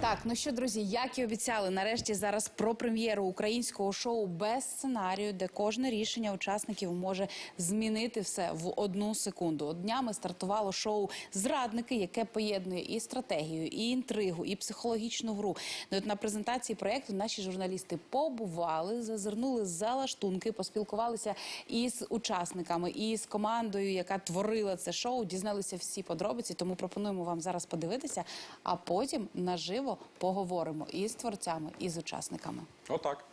Так, ну що, друзі, як і обіцяли, нарешті зараз про прем'єру українського шоу без сценарію, де кожне рішення учасників може змінити все в одну секунду. Днями стартувало шоу Зрадники, яке поєднує і стратегію, і інтригу, і психологічну гру. Ну, на презентації проєкту наші журналісти побували, зазирнули за лаштунки, поспілкувалися із учасниками, і з командою, яка творила це шоу, дізналися всі подробиці. Тому пропонуємо вам зараз подивитися, а потім наживо поговоримо і з творцями, і з учасниками. Отак.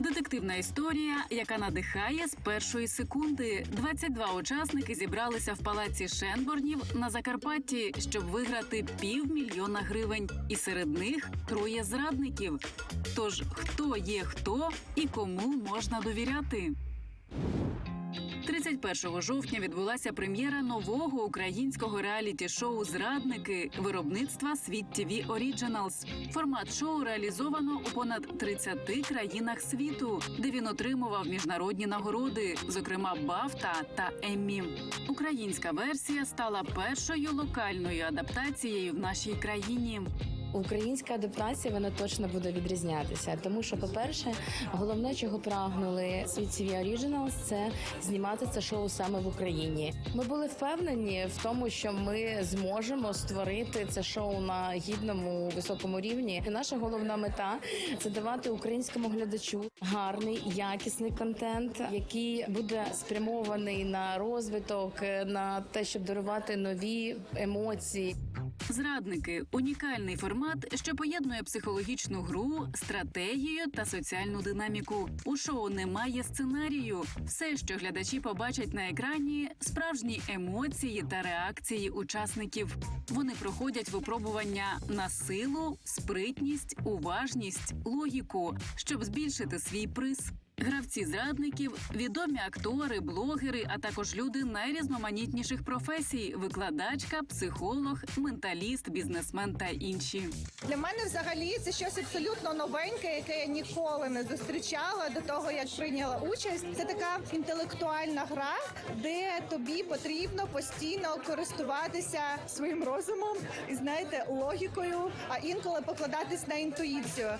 Детективна історія, яка надихає з першої секунди. 22 учасники зібралися в палаці Шенборнів на Закарпатті, щоб виграти півмільйона гривень. І серед них троє зрадників. Тож хто є хто і кому можна довіряти? 31 жовтня відбулася прем'єра нового українського реаліті-шоу Зрадники виробництва Світ ТВ Оріджиналс. Формат шоу реалізовано у понад 30 країнах світу, де він отримував міжнародні нагороди, зокрема Бафта та Еммі. Українська версія стала першою локальною адаптацією в нашій країні. Українська адаптація вона точно буде відрізнятися, тому що, по-перше, головне, чого прагнули світ TV Originals, це знімати це шоу саме в Україні. Ми були впевнені в тому, що ми зможемо створити це шоу на гідному високому рівні. І наша головна мета це давати українському глядачу гарний якісний контент, який буде спрямований на розвиток, на те, щоб дарувати нові емоції. Зрадники унікальний формат, що поєднує психологічну гру, стратегію та соціальну динаміку. У шоу немає сценарію. Все, що глядачі побачать на екрані, справжні емоції та реакції учасників. Вони проходять випробування на силу, спритність, уважність, логіку, щоб збільшити свій приз. Гравці зрадників, відомі актори, блогери, а також люди найрізноманітніших професій: викладачка, психолог, менталіст, бізнесмен та інші. Для мене взагалі це щось абсолютно новеньке, яке я ніколи не зустрічала до того, як прийняла участь. Це така інтелектуальна гра, де тобі потрібно постійно користуватися своїм розумом і знаєте, логікою, а інколи покладатись на інтуїцію.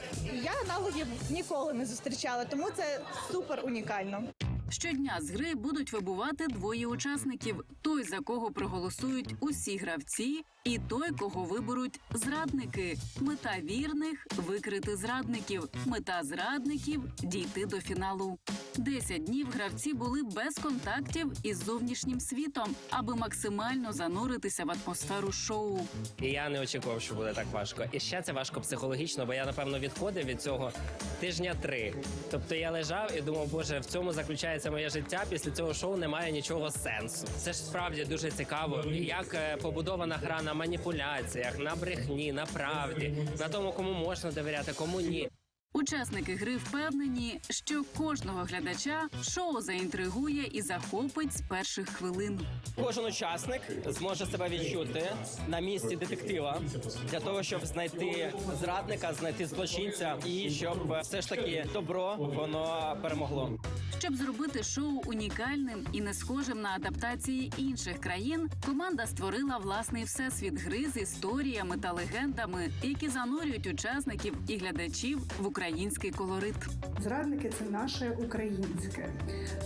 Я аналогів ніколи не зустрічала, тому це супер унікально. Щодня з гри будуть вибувати двоє учасників: той, за кого проголосують усі гравці, і той, кого виберуть зрадники. Мета вірних викрити зрадників. Мета зрадників дійти до фіналу. Десять днів гравці були без контактів із зовнішнім світом, аби максимально зануритися в атмосферу шоу. Я не очікував, що буде так важко. І ще це важко психологічно, бо я напевно відходив від цього тижня три. Тобто я лежав і думав, боже, в цьому заключається моє життя. Після цього шоу немає нічого сенсу. Це ж справді дуже цікаво. Як е, побудована гра на маніпуляціях, на брехні, на правді, на тому, кому можна довіряти, кому ні. Учасники гри впевнені, що кожного глядача шоу заінтригує і захопить з перших хвилин. Кожен учасник зможе себе відчути на місці детектива для того, щоб знайти зрадника, знайти злочинця, і щоб все ж таки добро воно перемогло. Щоб зробити шоу унікальним і не схожим на адаптації інших країн, команда створила власний всесвіт гри з історіями та легендами, які занурюють учасників і глядачів в український колорит. Зрадники це наше українське,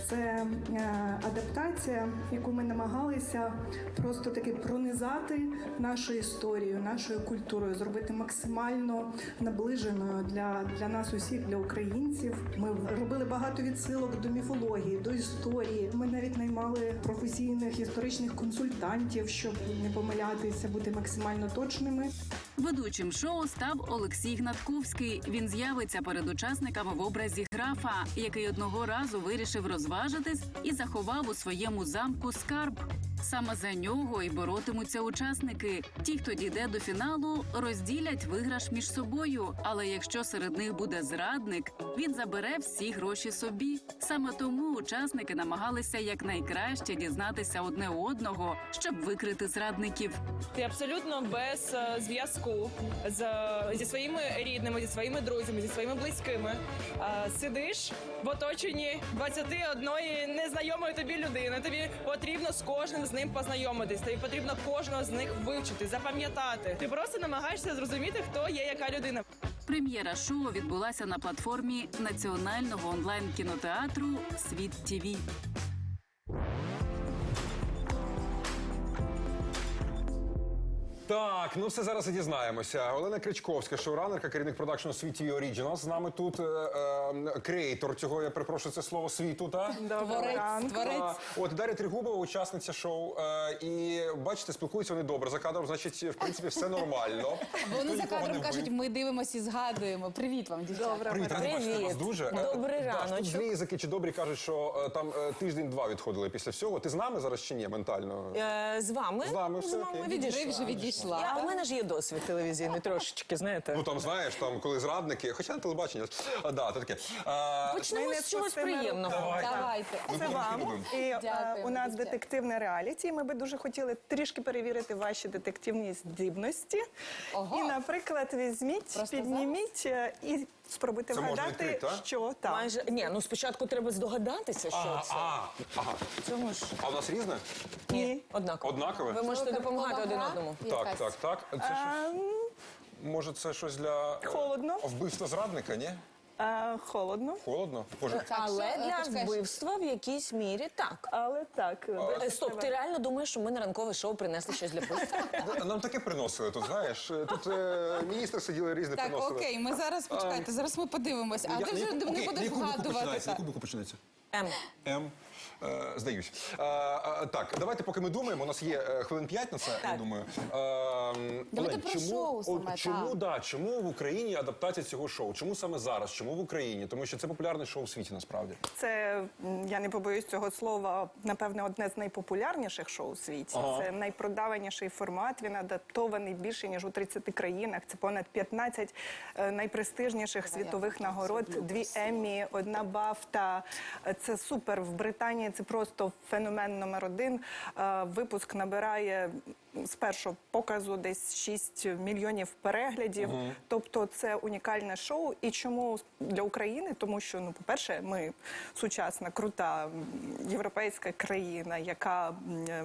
це е, адаптація, яку ми намагалися просто таки пронизати нашу історію, нашою культурою, зробити максимально наближеною для, для нас усіх, для українців. Ми робили багато відсилок до міфології, до історії. Ми навіть наймали професійних історичних консультантів, щоб не помилятися, бути максимально точними. Ведучим шоу став Олексій Гнатковський. Він з'явиться перед учасниками в образі графа, який одного разу вирішив розважитись і заховав у своєму замку скарб. Саме за нього і боротимуться учасники. Ті, хто дійде до фіналу, розділять виграш між собою. Але якщо серед них буде зрадник, він забере всі гроші собі. Саме тому учасники намагалися якнайкраще дізнатися одне одного, щоб викрити зрадників. Ти абсолютно без е, зв'язку з зі своїми рідними, зі своїми друзями, зі своїми близькими. Е, Сидиш в оточенні 21 незнайомої тобі людини. Тобі потрібно з кожним з ним познайомитись. Тобі потрібно кожного з них вивчити, запам'ятати. Ти просто намагаєшся зрозуміти, хто є яка людина. Прем'єра шоу відбулася на платформі національного онлайн кінотеатру Світ ТІВІ. Так, ну все зараз і дізнаємося. Олена Кричковська, шоуранерка, керівник продакшну Світ TV Originals. З нами тут е, е, креатор цього, я перепрошую це слово світу, так? Творець, творець. А, От Дар'я Тригубова, учасниця шоу. Е, і бачите, спілкуються вони добре за кадром, значить, в принципі, все нормально. Вони Ніхто за нікого кадром кажуть, ми дивимося і згадуємо. Привіт вам, дівчата. Привіт, раді бачити вас дуже. Е, Добрий да, раночок. Тут злі язики чи добрі кажуть, що е, там е, тиждень-два відходили після всього. Ти з нами зараз чи ні, ментально? Е, з вами? З вами все окей. відійшла. Вже відійшла. Я, у мене ж є досвід телевізійний трошечки, знаєте. Ну там знаєш, там коли зрадники, хоча на телебачення. А, да, то таке. А, Почнемо з чогось приємного. Давайте. ми Це дуже вам. І е, у нас дівчата. детективне реаліті. і Ми би дуже хотіли трішки перевірити ваші детективні здібності. Ого. І, наприклад, візьміть, Просто підніміть е, і спробуйте Це можна вгадати, відкрити, що там. Майже ні, ну спочатку треба здогадатися, що А, це. а, ага. Цьому ж А у нас різне? Ні. однаково. Однакове? Ви можете допомагати один одному. Так, так, так. Це А, щось, може, це щось для е, Холодно. вбивства зрадника, ні? А, холодно, Холодно? Боже, Так, Але е, для вбивства в якійсь мірі так. але так. Е, Стоп, ти реально думаєш, що ми на ранкове шоу принесли щось для вбивства? нам таке приносили тут, знаєш. Тут е, міністри сиділи різне Так, приносили. окей, ми зараз почекайте. Зараз ми подивимося. А Я- ти вже на не окей, будеш яку букву вгадувати. починається? Так. яку букву починається? М. М. Е, здаюсь. Е, е, так, давайте, поки ми думаємо, у нас є е, хвилин 5 на це, я думаю. Е, Олень, про чому, шоу от саме, чому, так. да, чому в Україні адаптація цього шоу? Чому саме зараз? Чому в Україні? Тому що це популярне шоу у світі насправді. Це м, я не побоюсь цього слова. Напевне, одне з найпопулярніших шоу у світі. Ага. Це найпродаваніший формат. Він адаптований більше ніж у 30 країнах. Це понад 15 е, найпрестижніших світових нагород. Дві Еммі, одна Бафта. Е, Це супер. В Британії це просто феномен номер один. Е, Випуск набирає з першого показу десь 6 мільйонів переглядів. Тобто це унікальне шоу. І чому для України? Тому що, ну, по-перше, ми сучасна, крута європейська країна, яка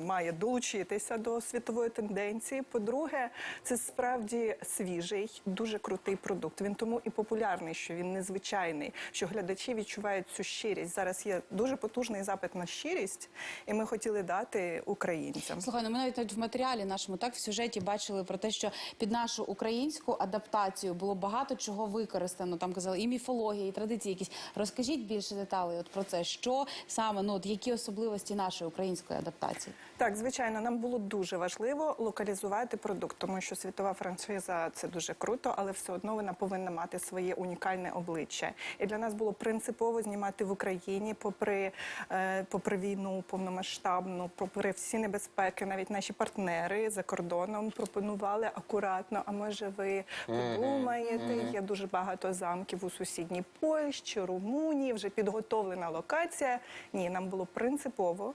має долучитися до світової тенденції. По-друге, це справді свіжий, дуже крутий продукт. Він тому і популярний, що він незвичайний, що глядачі відчувають цю щирість. Зараз є дуже потужний запит на щирість, і ми хотіли дати українцям. Слухай, ну ми навіть навіть в матеріалі нашому так в сюжеті бачили про те, що під нашу українську адаптацію було багато чого використано. Там казали і міфологія, і традиції якісь. Розкажіть більше деталей от про це, що саме ну от які особливості нашої української адаптації. Так, звичайно, нам було дуже важливо локалізувати продукт, тому що світова франшиза це дуже круто, але все одно вона повинна мати своє унікальне обличчя. І для нас було принципово знімати в Україні, попри, е, попри війну повномасштабну, попри всі небезпеки, навіть наші партнери за кордоном пропонували акуратно. А може, ви подумаєте? Є дуже багато замків у сусідній Польщі, Румунії, вже підготовлена локація. Ні, нам було принципово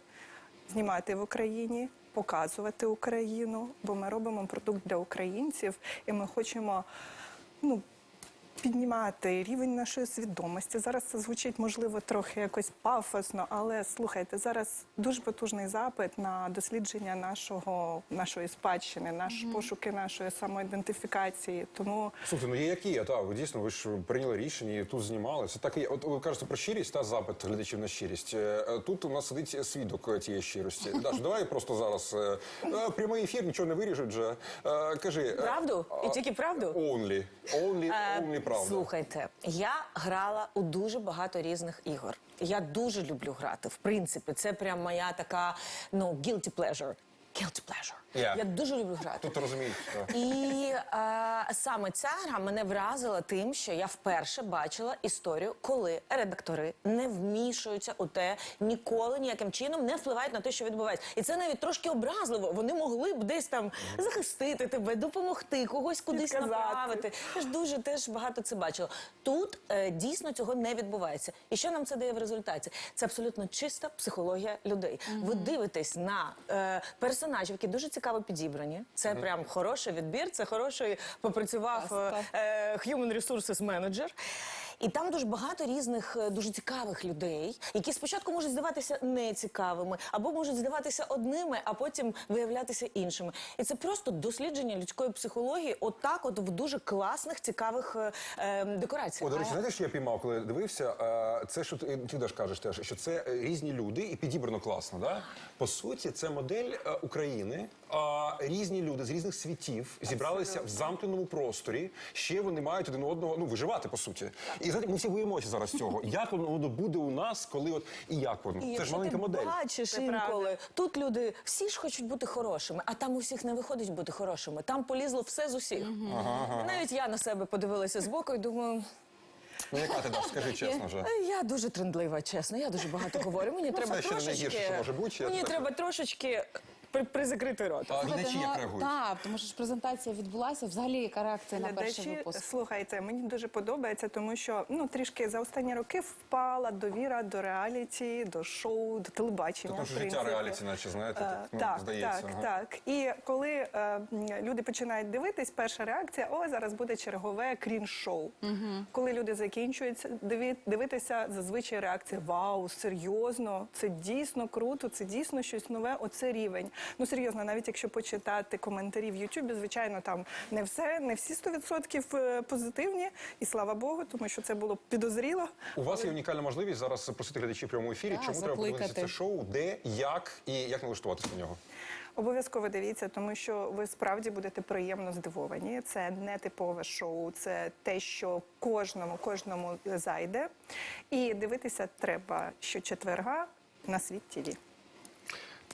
знімати в Україні, показувати Україну, бо ми робимо продукт для українців, і ми хочемо ну, піднімати рівень нашої свідомості. Зараз це звучить, можливо, трохи якось пафосно, але слухайте, зараз дуже потужний запит на дослідження нашого, нашої спадщини, наш пошуки нашої самоідентифікації. Тому Слухайте, ну є які є, так, ви дійсно, ви ж прийняли рішення і тут знімали. Це так і. От ви кажете про щирість та запит глядачів на щирість. Е, е, Тут у нас сидить свідок цієї щирості. Даш, давай просто зараз е, прямий ефір, нічого не виріжуть же. Кажи. Правду? І тільки правду? Only. Only, only правда. Слухайте, я грала у дуже багато різних ігор. Я дуже люблю грати. В принципі, це прям моя така ну guilty pleasure. Guilty pleasure. Yeah. Я дуже люблю грати. Тут розуміють. так. І е, саме ця гра мене вразила тим, що я вперше бачила історію, коли редактори не вмішуються у те, ніколи ніяким чином не впливають на те, що відбувається. І це навіть трошки образливо. Вони могли б десь там захистити тебе, допомогти, когось кудись Підказати. направити. Я ж дуже теж багато це бачила. Тут е, дійсно цього не відбувається. І що нам це дає в результаті? Це абсолютно чиста психологія людей. Ви дивитесь на е, персонажів, які дуже цікаво підібрані. Це прям хороший відбір, це хороший попрацював е, е, human resources manager. І там дуже багато різних е, дуже цікавих людей, які спочатку можуть здаватися нецікавими, або можуть здаватися одними, а потім виявлятися іншими. І це просто дослідження людської психології, отак, от в дуже класних, цікавих е, е, декораціях. О, до речі, знаєте, що я піймав, коли дивився? Е, Це що ти, ти теж кажеш, теж, що це е, різні люди і підібрано класно. Да? По суті, це модель е, України. А різні люди з різних світів зібралися в замкненому просторі. Ще вони мають один одного ну виживати по суті. І знаєте, ми всі боїмося зараз цього. Як воно воно буде у нас, коли от і як воно? І це ж якщо маленька ти модель. бачиш Це інколи, тут люди всі ж хочуть бути хорошими, а там у всіх не виходить бути хорошими. Там полізло все з усіх. Навіть я на себе подивилася збоку і думаю, Ну яка ти даш? Скажи чесно вже. «Е, я дуже трендлива, чесно. Я дуже багато говорю. Мені треба ще не трошечки. що може бути, я Мені так- треба трошечки при, призакрити рот. А глядачі як ну, реагують? так, тому що ж презентація відбулася. Взагалі, яка реакція на перший Глядачі, випуск? слухайте, мені дуже подобається, тому що ну трішки за останні роки впала довіра до реаліті, до шоу, до телебачення. Тому що життя принципі. реаліті, наче знаєте, Е, так, ну, так, здається. так, ага. так. І коли е, люди починають дивитись, перша реакція: о, зараз буде чергове крін-шоу. Коли люди закінчуються диві- дивитися, зазвичай реакція Вау, серйозно, це дійсно круто, це дійсно щось нове. Оце рівень. Ну серйозно, навіть якщо почитати коментарі в Ютубі, звичайно, там не все, не всі 100% е, позитивні, і слава Богу, тому що це було підозріло. У вас є унікальна можливість зараз запросити глядачів в прямому ефірі. Так, Чому треба подивитися це шоу? Де, як і як налаштуватися на нього? Обов'язково дивіться, тому що ви справді будете приємно здивовані. Це не типове шоу, це те, що кожному кожному зайде. І дивитися треба щочетверга на світ ТІВІ.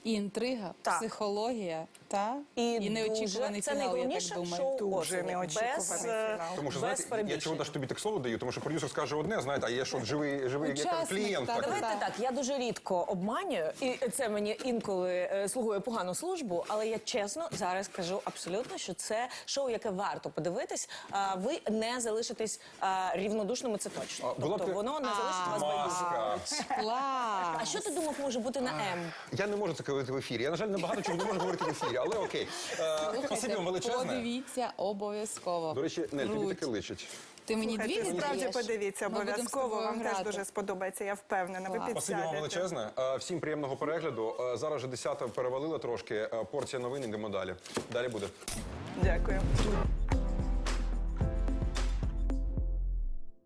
І інтрига, Так. психологія, та І, неочікуваний дуже, це фінал, я найголовніше так думаю. шоу Дуже неочікуваний без, фінал. Тому що без знаєте, я чого даже тобі так слово даю, тому що продюсер скаже одне, знаєте, а є що живий, живий як Учасник, клієнт. так, такий. Давайте так, я дуже рідко обманюю, і це мені інколи е, слугує погану службу, але я чесно зараз кажу абсолютно, що це шоу, яке варто подивитись. А ви не залишитесь а, рівнодушними, це точно. А, Тобто ти- воно не залишить вас байдужими. Клас! А що ти думав може бути на М? Я не можу це говорити в ефірі. Я, на жаль, набагато чого не можу говорити в ефірі, але окей. Е, Спасибі вам величезне. Подивіться обов'язково. До речі, Нель, тобі таки таке личить. Ти мені дві Слухайте, справді подивіться, обов'язково вам теж дуже сподобається. Я впевнена. Ви підсядете. Спасибі вам величезне. Е, Всім приємного перегляду. Е, Зараз вже 10 перевалила трошки. Порція новин, ідемо далі. Далі буде. Дякую.